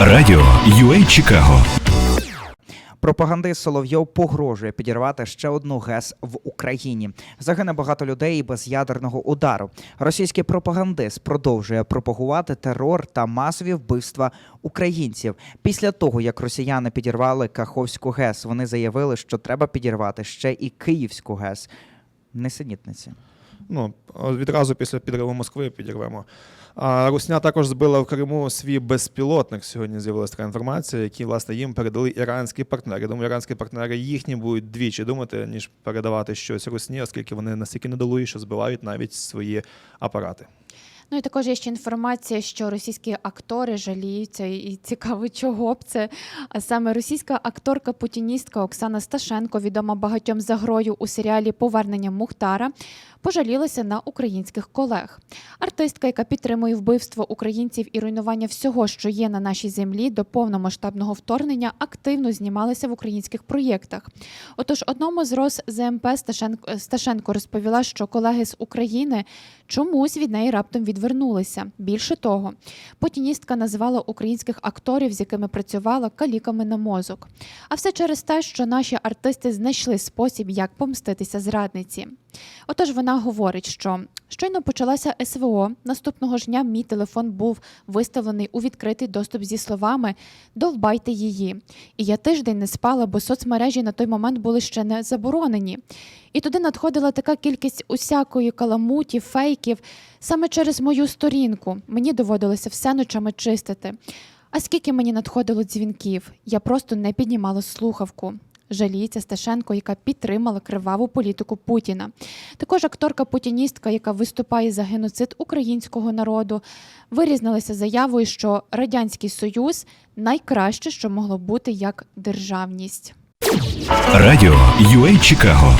Радіо UA Чикаго Пропагандист Соловйов погрожує підірвати ще одну ГЕС в Україні. Загине багато людей без ядерного удару. Російський пропагандист продовжує пропагувати терор та масові вбивства українців. Після того, як росіяни підірвали Каховську ГЕС, вони заявили, що треба підірвати ще і Київську ГЕС. Несенітниці. Ну, відразу після підриву Москви підірвемо. А Русня також збила в Криму свій безпілотник. Сьогодні з'явилася така інформація, які власне їм передали іранські партнери. Думаю, іранські партнери їхні будуть двічі думати, ніж передавати щось Русні, оскільки вони настільки недолуї, що збивають навіть свої апарати. Ну і також є ще інформація, що російські актори жаліються, і цікаво, чого б це. А саме російська акторка-путіністка Оксана Сташенко, відома багатьом за грою у серіалі Повернення Мухтара, пожалілася на українських колег. Артистка, яка підтримує вбивство українців і руйнування всього, що є на нашій землі, до повномасштабного вторгнення, активно знімалася в українських проєктах. Отож, одному з роз ЗМП Сташенко, Сташенко розповіла, що колеги з України чомусь від неї раптом відвернулися. Більше того, путіністка називала українських акторів, з якими працювала, каліками на мозок. А все через те, що наші артисти знайшли спосіб, як помститися зрадниці. Отож, вона говорить, що щойно почалася СВО. Наступного ж дня мій телефон був виставлений у відкритий доступ зі словами Довбайте її. І я тиждень не спала, бо соцмережі на той момент були ще не заборонені. І туди надходила така кількість усякої каламуті, фейків саме через мою сторінку. Мені доводилося все ночами чистити. А скільки мені надходило дзвінків, я просто не піднімала слухавку. Жаліється Сташенко, яка підтримала криваву політику Путіна. Також акторка-путіністка, яка виступає за геноцид українського народу, вирізнилася заявою, що Радянський Союз найкраще, що могло бути як державність. Радіо UA Чикаго